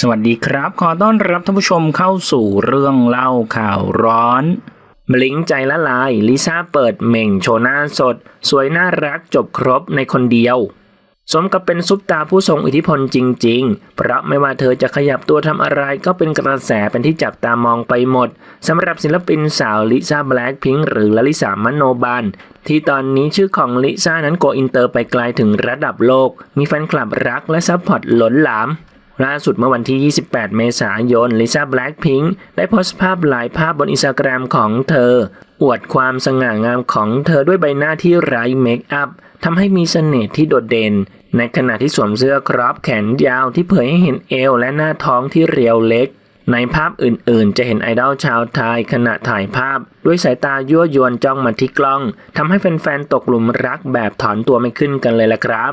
สวัสดีครับ ขอต้อนรับท่านผู้ชมเข้าสู่เรื่องเล่าข่าวร้อนบลิงใจละลาย ลิซ่าเปิดเหม่งโชว์หน้าสด สวยน่ารักจบครบในคนเดียว สมกับเป็นซุปตาผู้ทรงอิทธิพลจริง ๆ เพราะไม่ว่าเธอจะขยับตัวทำอะไรก็เป็นกระแสเป็นที่จับตามองไปหมดสำหรับศิลปินสาวลิซ่าแบล็คพิงค์หรือลลิสามโนบันที่ตอนนี้ชื่อของลิซ่านั้นโกอินเตอร์ไปไกลถึงระดับโลก มีแฟนคลับรักและซัพพอร์ตล้นหลาม ล่าสุดเมื่อวันที่ 28 เมษายน ลิซ่าแบล็คพิงค์ได้โพสต์ภาพหลายภาพบนอินสตาแกรมของเธอ อวดความสง่างามของเธอด้วยใบหน้าที่ไร้เมคอัพทำให้มีเสน่ห์ที่โดดเด่น ในขณะที่สวมเสื้อครอปแขนยาวที่เผยให้เห็นเอวและหน้าท้องที่เรียวเล็ก ในภาพอื่นๆ จะเห็นไอดอลชาวไทยขณะถ่ายภาพ ด้วยสายตายั่วยวนจ้องมาที่กล้องทำให้แฟนๆตกหลุมรักแบบถอนตัวไม่ขึ้นกันเลยละครับ